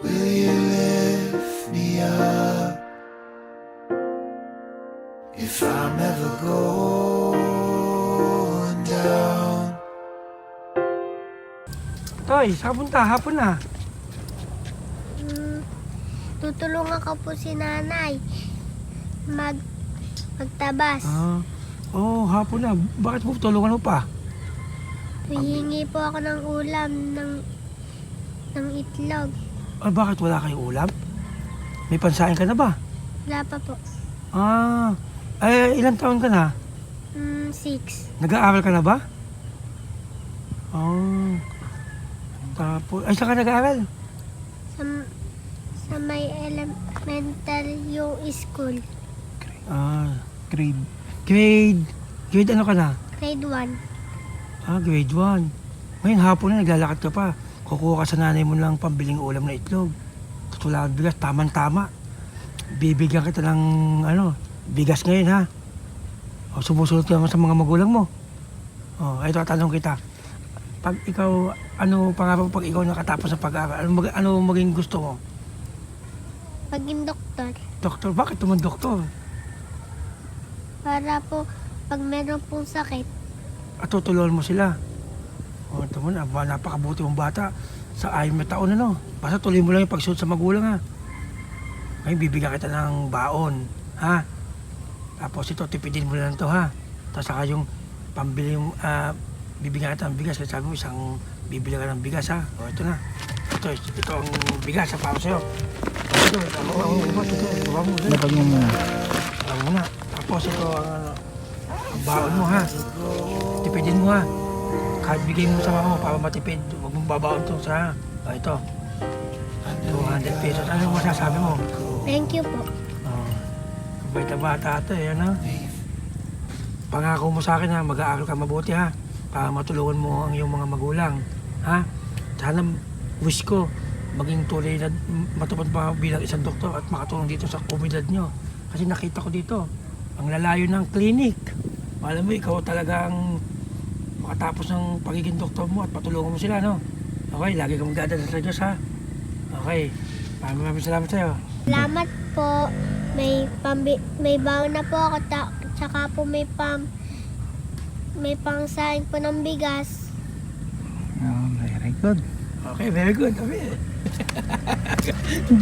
Will you lift me up if I'm ever going down? Toy, saan punta? Hapon na. Hmm, tutulungan ko po si nanay mag magtabas. Ah, oh, hapon na. Bakit mo tulungan mo pa? Hihingi po ako ng ulam ng ng itlog. Ah, bakit wala kayong ulam? May pansain ka na ba? Wala pa po. Ah, ay, ilang taon ka na? Hmm, six. Nag-aaral ka na ba? Oh. Tapos, ay, saan ka nag-aaral? Sa, sa may elementary school. Ah, grade. Grade. Grade ano ka na? Grade 1. Ah, grade 1. Ngayon hapon na naglalakad ka pa. Kukuha ka sa nanay mo ng pambiling ulam na itlog. Tutulad bigas, tamang-tama. Bibigyan kita ng ano, bigas ngayon ha. O, sumusunod ka sa mga magulang mo. O, ito tanong kita. Pag ikaw, ano pangarap mo pag ikaw nakatapos sa pag-aaral? Ano, mag- ano maging gusto mo? Paging doktor. Doktor, bakit naman doktor? Para po pag meron pong sakit, At tutulungan mo sila. O, ito mo na, napakabuti mong bata. Sa ayon na taon, ano? Basta tuloy mo lang yung pagsunod sa magulang, ha? Ngayon, bibigyan kita ng baon, ha? Tapos ito, tipidin mo lang to, ha? Tapos saka yung pambili yung, ah, bibigyan kita ng bigas. Kasi sabi mo, isang bibili ka ng bigas, ha? O, ito na. Ito, ito ang bigas, ha? Para sa'yo. Ito, ito, ito, ito, ito, ito, ito, mo, ito, Dapat mo muna. Alam mo na. Tapos ito ang ano, ang baon mo ha. Tipidin mo ha. Kahit bigay mo sa mama mo para matipid, huwag mong babaon to sa ah, ito. 200 pesos. Ano masasabi mo? thank you po. Oh, bait na bata ito eh, ano? Pangako mo sa akin ha, mag-aaral ka mabuti ha. Para matulungan mo ang iyong mga magulang. Ha? Sana wish ko maging tuloy na matupad pa bilang isang doktor at makatulong dito sa komunidad nyo. Kasi nakita ko dito, ang lalayo ng clinic. Alam mo, ikaw talagang makatapos ng pagiging doktor mo at patulungan mo sila, no? Okay, lagi kang magdadala sa Diyos, ha? Okay, maraming maraming salamat sa'yo. Salamat po. May pambi may baon na po ako ta tsaka po may pam may pangsaing po ng bigas. Oh, very good. Okay, very good. Okay.